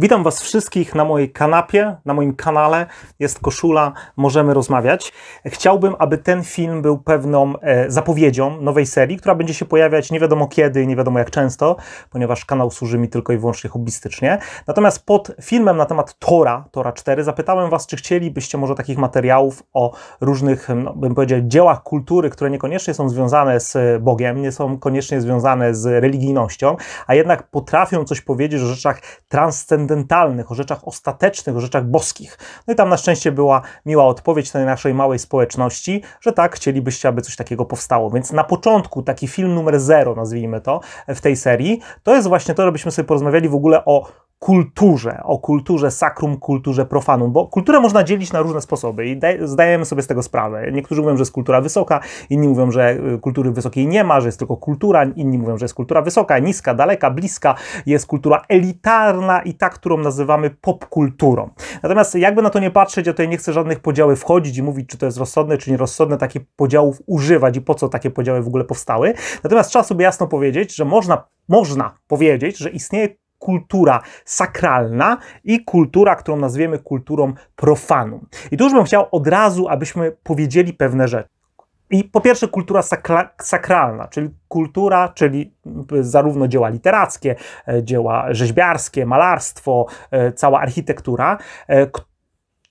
Witam Was wszystkich na mojej kanapie, na moim kanale. Jest koszula, możemy rozmawiać. Chciałbym, aby ten film był pewną e, zapowiedzią nowej serii, która będzie się pojawiać nie wiadomo kiedy, nie wiadomo jak często, ponieważ kanał służy mi tylko i wyłącznie hobbystycznie. Natomiast pod filmem na temat Tora, Tora 4, zapytałem Was, czy chcielibyście może takich materiałów o różnych, no, bym powiedział, dziełach kultury, które niekoniecznie są związane z Bogiem, nie są koniecznie związane z religijnością, a jednak potrafią coś powiedzieć o rzeczach transcendentalnych, o rzeczach ostatecznych, o rzeczach boskich. No i tam na szczęście była miła odpowiedź tej naszej małej społeczności, że tak, chcielibyście, aby coś takiego powstało. Więc na początku taki film numer zero, nazwijmy to, w tej serii, to jest właśnie to, żebyśmy sobie porozmawiali w ogóle o kulturze, o kulturze sacrum, kulturze profanum, bo kulturę można dzielić na różne sposoby i zdajemy sobie z tego sprawę. Niektórzy mówią, że jest kultura wysoka, inni mówią, że y, kultury wysokiej nie ma, że jest tylko kultura, inni mówią, że jest kultura wysoka, niska, daleka, bliska, jest kultura elitarna i ta, którą nazywamy popkulturą. Natomiast jakby na to nie patrzeć, ja tutaj nie chcę żadnych podziałów wchodzić i mówić, czy to jest rozsądne, czy nierozsądne, takie podziałów używać i po co takie podziały w ogóle powstały. Natomiast trzeba sobie jasno powiedzieć, że można, można powiedzieć, że istnieje kultura sakralna i kultura, którą nazwiemy kulturą profanum. I tu już bym chciał od razu, abyśmy powiedzieli pewne rzeczy. I po pierwsze kultura sakra sakralna, czyli kultura, czyli zarówno dzieła literackie, e, dzieła rzeźbiarskie, malarstwo, e, cała architektura, e,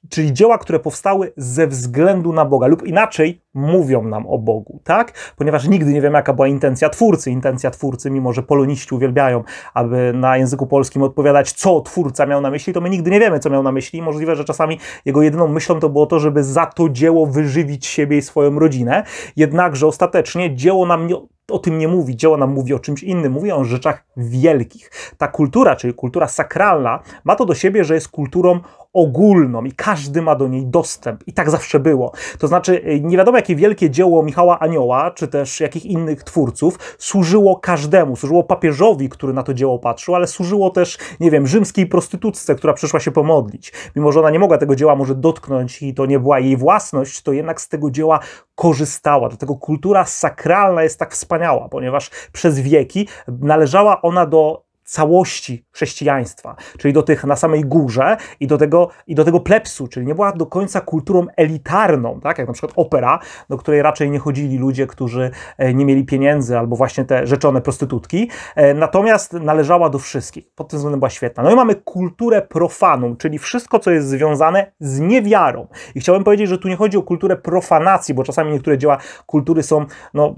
czyli dzieła, które powstały ze względu na Boga, lub inaczej mówią nam o Bogu, tak? Ponieważ nigdy nie wiemy, jaka była intencja twórcy. Intencja twórcy, mimo że poloniści uwielbiają, aby na języku polskim odpowiadać, co twórca miał na myśli, to my nigdy nie wiemy, co miał na myśli. Możliwe, że czasami jego jedyną myślą to było to, żeby za to dzieło wyżywić siebie i swoją rodzinę. Jednakże ostatecznie dzieło nam nie o tym nie mówi, dzieło nam mówi o czymś innym, mówi o rzeczach wielkich. Ta kultura, czyli kultura sakralna, ma to do siebie, że jest kulturą ogólną i każdy ma do niej dostęp. I tak zawsze było. To znaczy, y, nie wiadomo, jakie wielkie dzieło Michała Anioła, czy też jakich innych twórców, służyło każdemu. Służyło papieżowi, który na to dzieło patrzył, ale służyło też, nie wiem, rzymskiej prostytutce, która przyszła się pomodlić. Mimo, że ona nie mogła tego dzieła może dotknąć i to nie była jej własność, to jednak z tego dzieła korzystała. Dlatego kultura sakralna jest tak wspaniała, ponieważ przez wieki należała ona do całości chrześcijaństwa, czyli do tych na samej górze i do tego, i do tego plepsu, czyli nie była do końca kulturą elitarną, tak, jak na przykład opera, do której raczej nie chodzili ludzie, którzy e, nie mieli pieniędzy albo właśnie te rzeczone prostytutki, e, natomiast należała do wszystkich, pod tym względem była świetna. No i mamy kulturę profanum, czyli wszystko, co jest związane z niewiarą. I chciałbym powiedzieć, że tu nie chodzi o kulturę profanacji, bo czasami niektóre dzieła kultury są, no,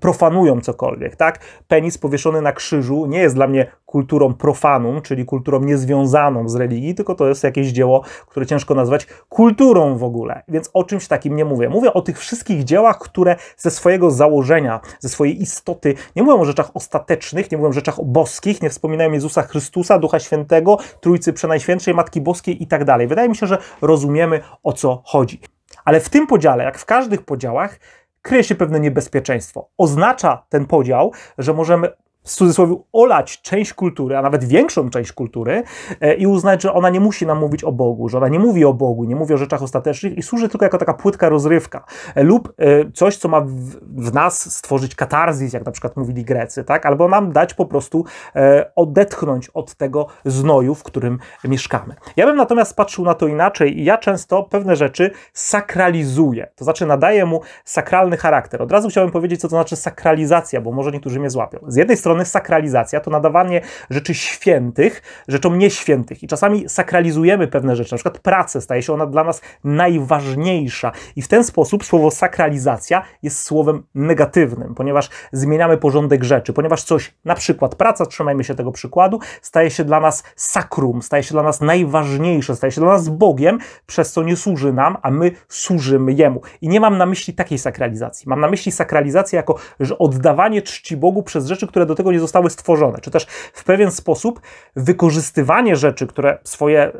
profanują cokolwiek, tak. Penis powieszony na krzyżu nie jest dla mnie kulturą profanum, czyli kulturą niezwiązaną z religii, tylko to jest jakieś dzieło, które ciężko nazwać kulturą w ogóle. Więc o czymś takim nie mówię. Mówię o tych wszystkich dziełach, które ze swojego założenia, ze swojej istoty, nie mówią o rzeczach ostatecznych, nie mówią o rzeczach boskich, nie wspominają Jezusa Chrystusa, Ducha Świętego, Trójcy Przenajświętszej, Matki Boskiej i tak dalej. Wydaje mi się, że rozumiemy o co chodzi. Ale w tym podziale, jak w każdych podziałach, kryje się pewne niebezpieczeństwo. Oznacza ten podział, że możemy w cudzysłowie olać część kultury, a nawet większą część kultury e, i uznać, że ona nie musi nam mówić o Bogu, że ona nie mówi o Bogu, nie mówi o rzeczach ostatecznych i służy tylko jako taka płytka rozrywka e, lub e, coś, co ma w, nas stworzyć katarzis, jak na przykład mówili Grecy, tak? albo nam dać po prostu odetchnąć od tego znoju, w którym mieszkamy. Ja bym natomiast patrzył na to inaczej i ja często pewne rzeczy sakralizuję, to znaczy nadaję mu sakralny charakter. Od razu chciałbym powiedzieć, co to znaczy sakralizacja, bo może niektórzy mnie złapią. Z jednej strony strony sakralizacja to nadawanie rzeczy świętych rzeczom nieświętych. I czasami sakralizujemy pewne rzeczy, na przykład pracę staje się ona dla nas najważniejsza. I w ten sposób słowo sakralizacja jest słowem negatywnym, ponieważ zmieniamy porządek rzeczy, ponieważ coś, na przykład praca, trzymajmy się tego przykładu, staje się dla nas sakrum, staje się dla nas najważniejsze, staje się dla nas Bogiem, przez co nie służy nam, a my służymy Jemu. I nie mam na myśli takiej sakralizacji. Mam na myśli sakralizację jako że oddawanie czci Bogu przez rzeczy, które do tego nie zostały stworzone, czy też w pewien sposób wykorzystywanie rzeczy, które swoje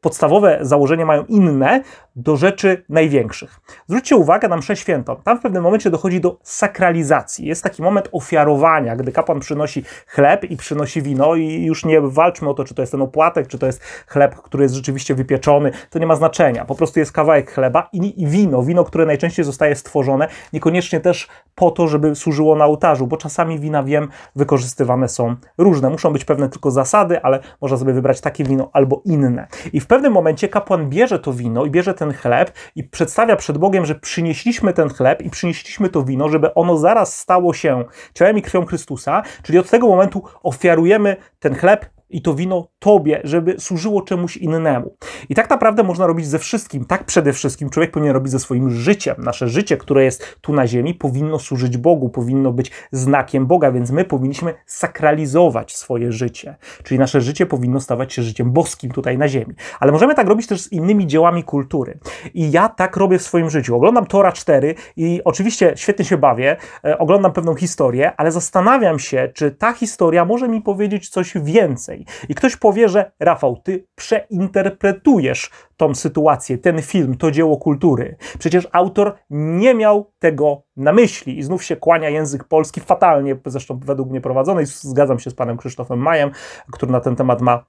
podstawowe założenia mają inne do rzeczy największych. Zwróćcie uwagę na mszę świętą. Tam w pewnym momencie dochodzi do sakralizacji. Jest taki moment ofiarowania, gdy kapłan przynosi chleb i przynosi wino i już nie walczmy o to, czy to jest ten opłatek, czy to jest chleb, który jest rzeczywiście wypieczony. To nie ma znaczenia. Po prostu jest kawałek chleba i, wino. Wino, które najczęściej zostaje stworzone, niekoniecznie też po to, żeby służyło na ołtarzu, bo czasami wina, wiem, wykorzystywane są różne. Muszą być pewne tylko zasady, ale można sobie wybrać takie wino albo inne. I w pewnym momencie kapłan bierze to wino i bierze ten chleb i przedstawia przed Bogiem, że przynieśliśmy ten chleb i przynieśliśmy to wino, żeby ono zaraz stało się ciałem i krwią Chrystusa, czyli od tego momentu ofiarujemy ten chleb i to wino tobie, żeby służyło czemuś innemu. I tak naprawdę można robić ze wszystkim. Tak przede wszystkim człowiek powinien robić ze swoim życiem. Nasze życie, które jest tu na ziemi, powinno służyć Bogu, powinno być znakiem Boga, więc my powinniśmy sakralizować swoje życie. Czyli nasze życie powinno stawać się życiem boskim tutaj na ziemi. Ale możemy tak robić też z innymi dziełami kultury. I ja tak robię w swoim życiu. Oglądam Tora 4 i oczywiście świetnie się bawię, e, oglądam pewną historię, ale zastanawiam się, czy ta historia może mi powiedzieć coś więcej. I ktoś powie, że Rafał, ty przeinterpretujesz tą sytuację, ten film, to dzieło kultury. Przecież autor nie miał tego na myśli i znów się kłania język polski fatalnie, zresztą według mnie prowadzony. Zgadzam się z panem Krzysztofem Majem, który na ten temat ma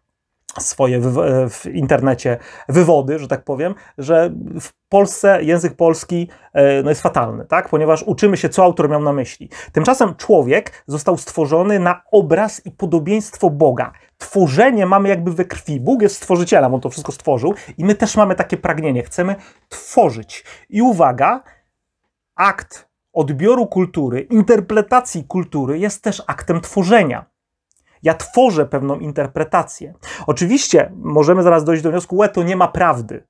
swoje w, w, internecie wywody, że tak powiem, że w Polsce język polski e, no jest fatalny, tak? ponieważ uczymy się, co autor miał na myśli. Tymczasem człowiek został stworzony na obraz i podobieństwo Boga. Tworzenie mamy jakby we krwi. Bóg jest stworzycielem, on to wszystko stworzył i my też mamy takie pragnienie. Chcemy tworzyć. I uwaga, akt odbioru kultury, interpretacji kultury jest też aktem tworzenia. Ja tworzę pewną interpretację. Oczywiście możemy zaraz dojść do wniosku, że to nie ma prawdy.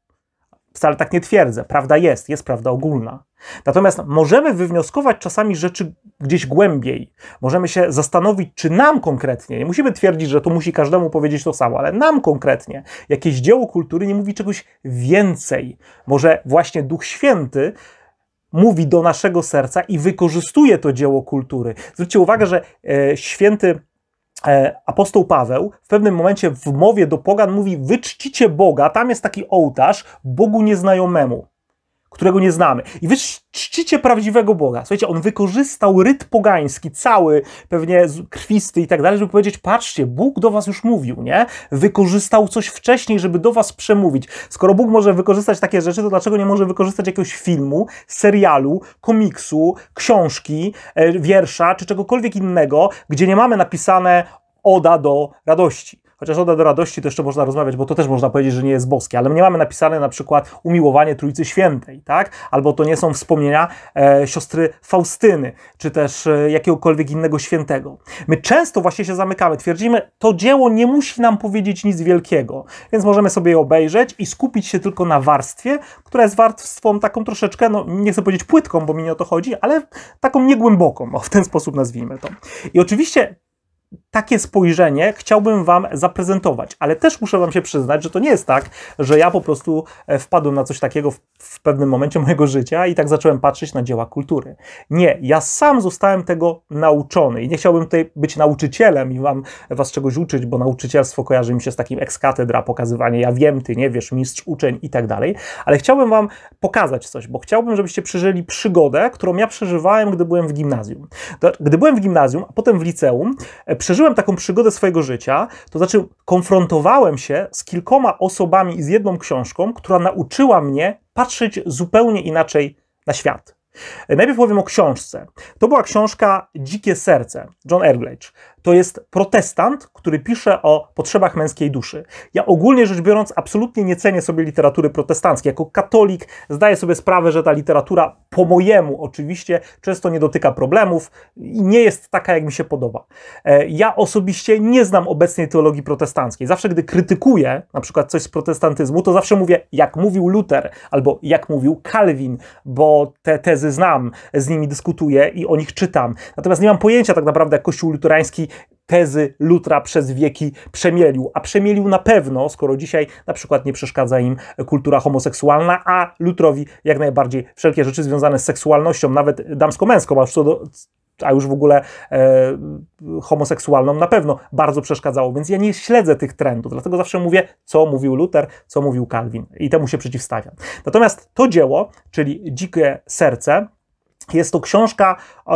Wcale tak nie twierdzę. Prawda jest, jest prawda ogólna. Natomiast możemy wywnioskować czasami rzeczy gdzieś głębiej. Możemy się zastanowić, czy nam konkretnie, nie musimy twierdzić, że to musi każdemu powiedzieć to samo, ale nam konkretnie jakieś dzieło kultury nie mówi czegoś więcej. Może właśnie Duch Święty mówi do naszego serca i wykorzystuje to dzieło kultury. Zwróćcie uwagę, że e, święty apostoł Paweł w pewnym momencie w mowie do pogan mówi: Wy czcicie Boga, tam jest taki ołtarz Bogu nieznajomemu którego nie znamy. I wy czcicie prawdziwego Boga. Słuchajcie, on wykorzystał ryt pogański, cały, pewnie krwisty i tak dalej, żeby powiedzieć, patrzcie, Bóg do was już mówił, nie? Wykorzystał coś wcześniej, żeby do was przemówić. Skoro Bóg może wykorzystać takie rzeczy, to dlaczego nie może wykorzystać jakiegoś filmu, serialu, komiksu, książki, e, wiersza, czy czegokolwiek innego, gdzie nie mamy napisane oda do radości. Chociaż Oda do radości to jeszcze można rozmawiać, bo to też można powiedzieć, że nie jest boskie, ale nie mamy napisane na przykład umiłowanie Trójcy Świętej, tak? Albo to nie są wspomnienia e, siostry Faustyny, czy też e, jakiegokolwiek innego świętego. My często właśnie się zamykamy, twierdzimy, to dzieło nie musi nam powiedzieć nic wielkiego, więc możemy sobie je obejrzeć i skupić się tylko na warstwie, która jest warstwą taką troszeczkę, no nie chcę powiedzieć płytką, bo mi nie o to chodzi, ale taką niegłęboką, o w ten sposób nazwijmy to. I oczywiście takie spojrzenie chciałbym Wam zaprezentować, ale też muszę Wam się przyznać, że to nie jest tak, że ja po prostu e, wpadłem na coś takiego w, w, pewnym momencie mojego życia i tak zacząłem patrzeć na dzieła kultury. Nie, ja sam zostałem tego nauczony i nie chciałbym tutaj być nauczycielem i Wam Was czegoś uczyć, bo nauczycielstwo kojarzy mi się z takim ekskatedra, pokazywanie ja wiem, Ty nie wiesz, mistrz, uczeń i tak dalej, ale chciałbym Wam pokazać coś, bo chciałbym, żebyście przeżyli przygodę, którą ja przeżywałem, gdy byłem w gimnazjum. Gdy byłem w gimnazjum, a potem w liceum, e, przeżyłem taką przygodę swojego życia, to znaczy konfrontowałem się z kilkoma osobami i z jedną książką, która nauczyła mnie patrzeć zupełnie inaczej na świat. Najpierw powiem o książce. To była książka Dzikie Serce, John Earledge to jest protestant, który pisze o potrzebach męskiej duszy. Ja ogólnie rzecz biorąc absolutnie nie cenię sobie literatury protestanckiej. Jako katolik zdaję sobie sprawę, że ta literatura po mojemu oczywiście często nie dotyka problemów i nie jest taka, jak mi się podoba. E, ja osobiście nie znam obecnej teologii protestanckiej. Zawsze, gdy krytykuję na przykład coś z protestantyzmu, to zawsze mówię, jak mówił Luther albo jak mówił Calvin, bo te tezy znam, z nimi dyskutuję i o nich czytam. Natomiast nie mam pojęcia tak naprawdę, jak Kościół luterański tezy Lutra przez wieki przemielił. A przemielił na pewno, skoro dzisiaj na przykład nie przeszkadza im kultura homoseksualna, a Lutrowi jak najbardziej wszelkie rzeczy związane z seksualnością, nawet damsko-męską, a co do, a już w ogóle e, homoseksualną na pewno bardzo przeszkadzało, więc ja nie śledzę tych trendów, dlatego zawsze mówię, co mówił Luther, co mówił Calvin i temu się przeciwstawiam. Natomiast to dzieło, czyli Dzikie Serce, jest to książka,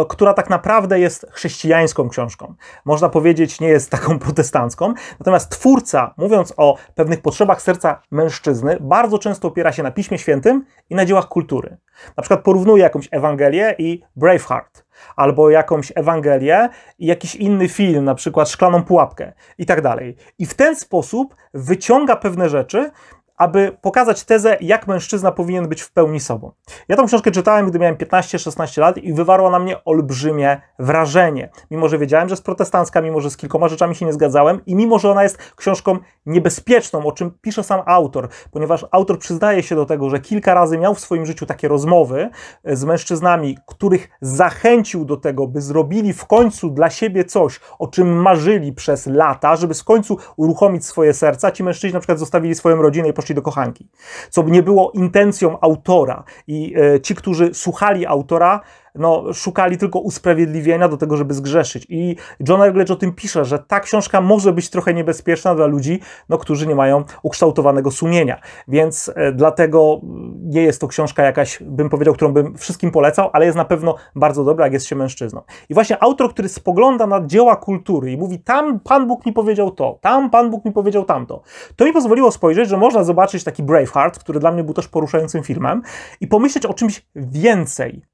która tak naprawdę jest chrześcijańską książką. Można powiedzieć, nie jest taką protestancką. Natomiast twórca, mówiąc o pewnych potrzebach serca mężczyzny, bardzo często opiera się na Piśmie Świętym i na dziełach kultury. Na przykład porównuje jakąś Ewangelię i Braveheart, albo jakąś Ewangelię i jakiś inny film, na przykład Szklaną Pułapkę i tak dalej. I w ten sposób wyciąga pewne rzeczy, aby pokazać tezę, jak mężczyzna powinien być w pełni sobą. Ja tą książkę czytałem, gdy miałem 15-16 lat i wywarła na mnie olbrzymie wrażenie. Mimo, że wiedziałem, że jest protestancka, mimo, że z kilkoma rzeczami się nie zgadzałem i mimo, że ona jest książką niebezpieczną, o czym pisze sam autor, ponieważ autor przyznaje się do tego, że kilka razy miał w swoim życiu takie rozmowy e, z mężczyznami, których zachęcił do tego, by zrobili w końcu dla siebie coś, o czym marzyli przez lata, żeby w końcu uruchomić swoje serca. Ci mężczyźni na przykład zostawili swoją rodzinę i poszli do kochanki, co nie było intencją autora. I e, ci, którzy słuchali autora, no, szukali tylko usprawiedliwienia do tego, żeby zgrzeszyć. I John Eggledge o tym pisze, że ta książka może być trochę niebezpieczna dla ludzi, no, którzy nie mają ukształtowanego sumienia. Więc e, dlatego nie jest to książka jakaś, bym powiedział, którą bym wszystkim polecał, ale jest na pewno bardzo dobra, jak jest się mężczyzną. I właśnie autor, który spogląda na dzieła kultury i mówi, tam Pan Bóg mi powiedział to, tam Pan Bóg mi powiedział tamto, to mi pozwoliło spojrzeć, że można zobaczyć taki Braveheart, który dla mnie był też poruszającym filmem i pomyśleć o czymś więcej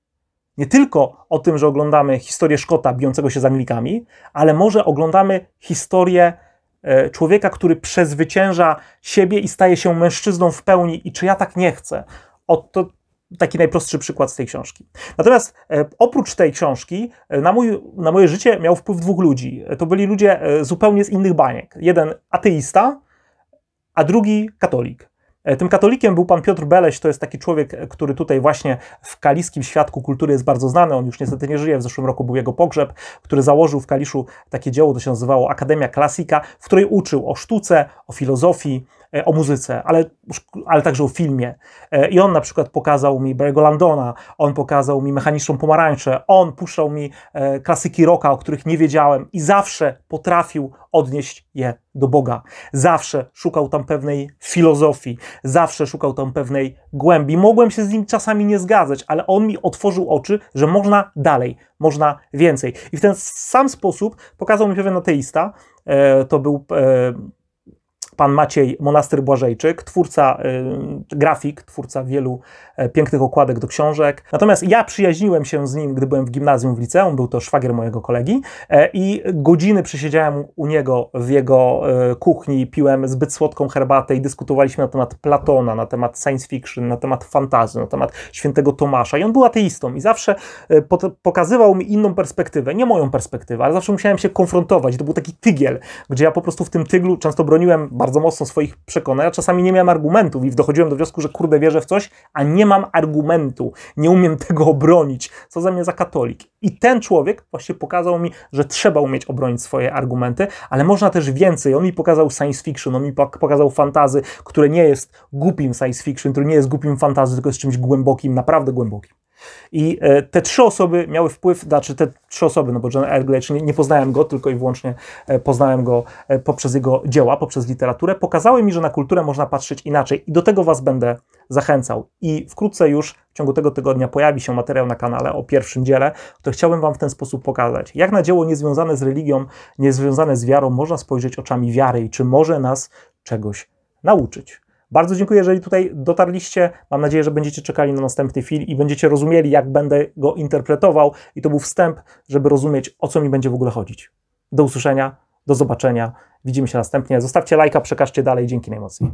nie tylko o tym, że oglądamy historię Szkota bijącego się z Anglikami, ale może oglądamy historię e, człowieka, który przezwycięża siebie i staje się mężczyzną w pełni. I czy ja tak nie chcę? Oto taki najprostszy przykład z tej książki. Natomiast e, oprócz tej książki e, na, mój, na moje życie miał wpływ dwóch ludzi. To byli ludzie zupełnie z innych baniek. Jeden ateista, a drugi katolik. E, tym katolikiem był pan Piotr Beleś, to jest taki człowiek, e, który tutaj właśnie w kaliskim świadku kultury jest bardzo znany. On już niestety nie żyje, w zeszłym roku był jego pogrzeb, który założył w Kaliszu takie dzieło, to się nazywało Akademia Klasika, w której uczył o sztuce, o filozofii, E, o muzyce, ale, ale także o filmie. I on na przykład pokazał mi Barry'ego Landona, on pokazał mi Mechaniczną Pomarańczę, on puszczał mi klasyki rocka, o których nie wiedziałem i zawsze potrafił odnieść je do Boga. Zawsze szukał tam pewnej filozofii, zawsze szukał tam pewnej głębi. Mogłem się z nim czasami nie zgadzać, ale on mi otworzył oczy, że można dalej, można więcej. I w ten sam sposób pokazał mi pewien ateista, to był pan Maciej Monastyr Błażejczyk, twórca, y, grafik, twórca wielu e, pięknych okładek do książek. Natomiast ja przyjaźniłem się z nim, gdy byłem w gimnazjum w liceum, był to szwagier mojego kolegi e, i godziny przysiedziałem u niego w jego e, kuchni, piłem zbyt słodką herbatę i dyskutowaliśmy na temat Platona, na temat science fiction, na temat fantazji, na temat świętego Tomasza i on był ateistą i zawsze pokazywał mi inną perspektywę, nie moją perspektywę, ale zawsze musiałem się konfrontować. To był taki tygiel, gdzie ja po prostu w tym tyglu często broniłem bardzo bardzo mocno swoich przekonań, a czasami nie miałem argumentów i dochodziłem do wniosku, że kurde wierzę w coś, a nie mam argumentu, nie umiem tego obronić. Co za mnie za katolik. I ten człowiek właśnie pokazał mi, że trzeba umieć obronić swoje argumenty, ale można też więcej. On mi pokazał science fiction, on mi pokazał fantazy, które nie jest głupim science fiction, które nie jest głupim fantazy, tylko jest czymś głębokim, naprawdę głębokim. I e, te trzy osoby miały wpływ, znaczy te trzy osoby, no bo John Eggledge, nie, nie poznałem go, tylko i wyłącznie e, poznałem go e, poprzez jego dzieła, poprzez literaturę, pokazały mi, że na kulturę można patrzeć inaczej i do tego Was będę zachęcał. I wkrótce już w ciągu tego tygodnia pojawi się materiał na kanale o pierwszym dziele, to chciałbym Wam w ten sposób pokazać, jak na dzieło niezwiązane z religią, niezwiązane z wiarą można spojrzeć oczami wiary i czy może nas czegoś nauczyć. Bardzo dziękuję, jeżeli tutaj dotarliście. Mam nadzieję, że będziecie czekali na następny film i będziecie rozumieli, jak będę go interpretował. I to był wstęp, żeby rozumieć, o co mi będzie w ogóle chodzić. Do usłyszenia, do zobaczenia. Widzimy się następnie. Zostawcie lajka, przekażcie dalej. Dzięki najmocniej.